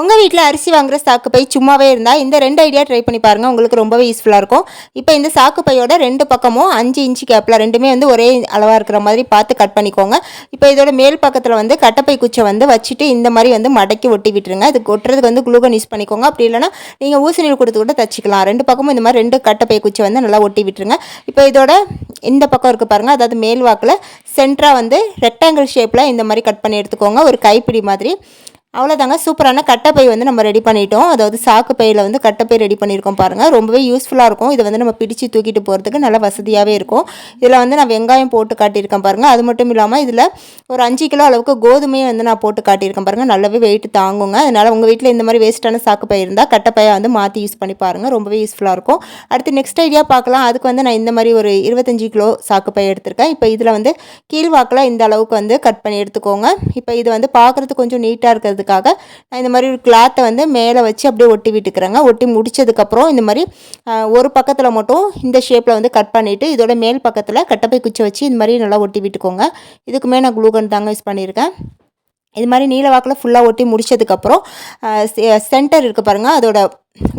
உங்கள் வீட்டில் அரிசி வாங்குற சாக்கு பை சும்மாவே இருந்தால் இந்த ரெண்டு ஐடியா ட்ரை பண்ணி பாருங்கள் உங்களுக்கு ரொம்பவே யூஸ்ஃபுல்லாக இருக்கும். இப்போ இந்த சாக்கு பையோட ரெண்டு பக்கமும் அஞ்சு இன்ச்சு கேப்பில் ரெண்டுமே வந்து ஒரே அளவாக இருக்கிற மாதிரி பார்த்து கட் பண்ணிக்கோங்க. இப்போ இதோட மேல் பக்கத்தில் வந்து கட்டப்பை குச்சை வந்து வச்சுட்டு இந்த மாதிரி வந்து மடக்கி ஒட்டி விட்டுருங்க. அது கொட்டுறதுக்கு வந்து குளுகன் யூஸ் பண்ணிக்கோங்க. அப்படி இல்லைனா நீங்கள் ஊசி நீர் கொடுத்து கூட தச்சுக்கலாம். ரெண்டு பக்கமும் இந்த மாதிரி ரெண்டு கட்டப்பை குச்சை வந்து நல்லா ஒட்டி விட்டுருங்க. இப்போ இதோட இந்த பக்கம் இருக்குது பாருங்கள் அதாவது மேல் வாக்கில் சென்டராக வந்து ரெக்டாங்கிள் ஷேப்பில் இந்த மாதிரி கட் பண்ணி எடுத்துக்கோங்க. ஒரு கைப்பிடி மாதிரி. அவ்வளோதாங்க சூப்பரான கட்டைப்பை வந்து நம்ம ரெடி பண்ணிட்டோம். அதாவது சாக்கு பையில் வந்து கட்டைப்பை ரெடி பண்ணியிருக்கோம் பாருங்கள் ரொம்பவே யூஸ்ஃபுல்லாக இருக்கும். இதை வந்து நம்ம பிடிச்சு தூக்கிட்டு போகிறதுக்கு நல்லா வசதியாகவே இருக்கும். இதில் வந்து நான் வெங்காயம் போட்டு காட்டியிருக்கேன் பாருங்கள் அது மட்டும் இல்லாமல் இதில் ஒரு அஞ்சு கிலோ அளவுக்கு கோதுமையை வந்து நான் போட்டு காட்டியிருக்கேன் பாருங்கள் நல்லாவே வெயிட் தாங்குங்க. அதனால் உங்கள் வீட்டில் இந்த மாதிரி வேஸ்ட்டான சாக்கு பை இருந்தால் கட்டைப்பையை வந்து மாற்றி யூஸ் பண்ணி பாருங்கள் ரொம்பவே யூஸ்ஃபுல்லாக இருக்கும். அடுத்து நெக்ஸ்ட் ஐடியா பார்க்கலாம். அதுக்கு வந்து நான் இந்த மாதிரி ஒரு இருபத்தஞ்சி கிலோ சாக்கு பை எடுத்திருக்கேன். இப்போ இதில் வந்து கீழ்வாக்கில் இந்த அளவுக்கு வந்து கட் பண்ணி எடுத்துக்கோங்க. இப்போ இது வந்து பார்க்குறதுக்கு கொஞ்சம் நீட்டாக இருக்கிறது இருக்கிறதுக்காக நான் இந்த மாதிரி ஒரு கிளாத்தை வந்து மேலே வச்சு அப்படியே ஒட்டி விட்டுக்கிறேங்க. ஒட்டி முடிச்சதுக்கப்புறம் இந்த மாதிரி ஒரு பக்கத்தில் மட்டும் இந்த ஷேப்பில் வந்து கட் பண்ணிவிட்டு இதோட மேல் பக்கத்தில் கட்டப்பை குச்சி வச்சு இந்த மாதிரி நல்லா ஒட்டி விட்டுக்கோங்க. இதுக்குமே நான் க்ளூகன் தாங்க யூஸ் பண்ணியிருக்கேன். இது மாதிரி நீல வாக்கில் ஃபுல்லாக ஒட்டி முடிச்சதுக்கப்புறம் சென்டர் இருக்குது பாருங்கள் அதோட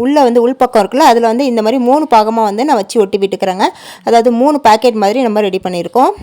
உள்ளே வந்து உள்பக்கம் இருக்குல்ல அதில் வந்து இந்த மாதிரி மூணு பாகமாக வந்து நான் வச்சு ஒட்டி விட்டுக்கிறேங்க. அதாவது மூணு பேக்கெட் மாதிரி நம்ம ரெடி பண்ணியிருக்கோம்.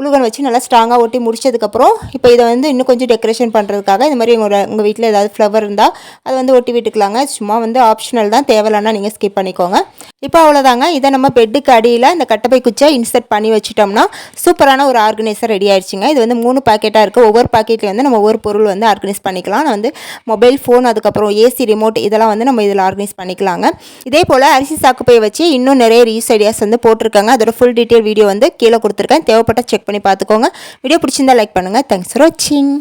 குளுகன் வச்சு நல்லா ஸ்ட்ராங்காக ஒட்டி முடிச்சதுக்கப்புறம் இப்போ இதை வந்து இன்னும் கொஞ்சம் டெக்கரேஷன் பண்ணுறதுக்காக இந்த மாதிரி உங்களோட உங்கள் வீட்டில் ஏதாவது ஃப்ளவர் இருந்தால் அதை வந்து ஒட்டி விட்டுக்கலாங்க. சும்மா வந்து ஆப்ஷனல் தான் தேவையில்லன்னா நீங்கள் ஸ்கிப் பண்ணிக்கோங்க. இப்போ அவ்வளோதாங்க இதை நம்ம பெட்டுக்கு அடியில் இந்த கட்டப்பை குச்சியை இன்சர்ட் பண்ணி வச்சிட்டோம்னா சூப்பரான ஒரு ஆர்கனைசர் ரெடி ஆயிடுச்சுங்க. இது வந்து மூணு பாக்கெட்டாக இருக்குது ஒவ்வொரு பாக்கெட்டில் வந்து நம்ம ஒவ்வொரு பொருள் வந்து ஆர்கனைஸ் பண்ணிக்கலாம். நான் வந்து மொபைல் ஃபோன் அதுக்கப்புறம் ஏசி ரிமோட் இதெல்லாம் வந்து நம்ம இதில் ஆர்கனைஸ் பண்ணிக்கலாங்க. இதே போல் அரிசி சாக்குப்பை வச்சு இன்னும் நிறைய ரீஸ் ஐடியாஸ் வந்து போட்டிருக்காங்க. அதோட ஃபுல் டீட்டெயில் வீடியோ வந்து கீழே கொடுத்துருக்கேன். தேவைப்பட்ட செக் பண்ணி பார்த்துக்கோங்க. வீடியோ பிடிச்சிருந்தா லைக் பண்ணுங்கள் தேங்க்ஸ் ஃபார் வாட்சிங்